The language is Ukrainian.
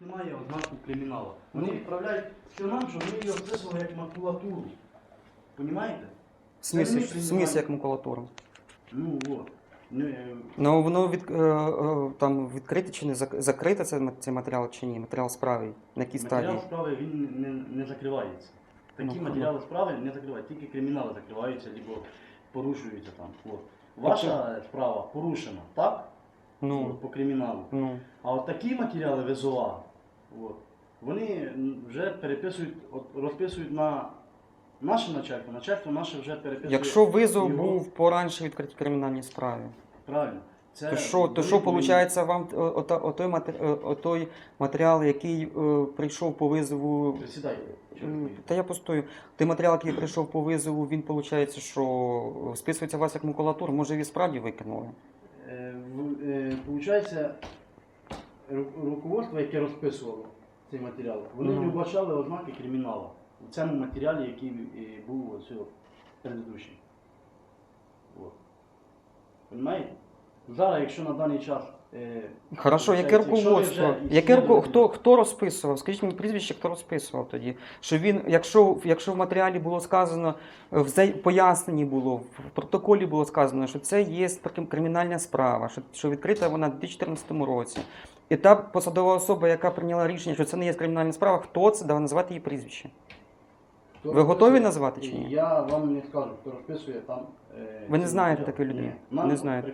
немає ознаку криміналу. Вони відправляють все нам, щоб ми її описували як макулатуру. Понімаєте? Це смислі як макулатура. Ну от. Ну, е, Ну воно від, е, е, там відкрите чи не зак- закрите це, ма- цей матеріал чи ні? Матеріал справи. На якій Матеріал стадії? справи він не, не закривається. Такі Ну, матеріали справи не закриваються, тільки кримінали закриваються, або порушуються там. От. Ваша справа порушена, так? Ну, по криміналу. ну. А от такі матеріали ВЗОА, от, вони вже переписують, от, розписують на наше начальство, начальство наше вже переписує. Якщо визов його. був поранше відкритій кримінальній справі, Правильно. Це то що, то що виходить вам о- ота- отой, матер- е, отой матеріал, який е, прийшов по визову. М, ви. Та я постою. Той матеріал, який прийшов по визову, він виходить, що списується у вас як макулатура, може ви справді викинули? Получається, ру- руководство, яке розписувало цей матеріал, вони Ну. не вбачали ознаки криміналу у цьому матеріалі, який е, був ось о, предыдущий. От. Понимаєте? Зараз, якщо на даний час. е, Хорошо, яке руководство? Яке руко... хто, хто розписував? Скажіть мені прізвище, хто розписував тоді? Що він, якщо, якщо в матеріалі було сказано, в поясненні було, в протоколі було сказано, що це є кримінальна справа, що, що відкрита вона в 2014 році. І та посадова особа, яка прийняла рішення, що це не є кримінальна справа, хто це дав назвати її прізвище? хто Ви готові назвати чи ні? Я вам не скажу, хто розписує там. е, Ви не знаєте такої людини? Не знаєте.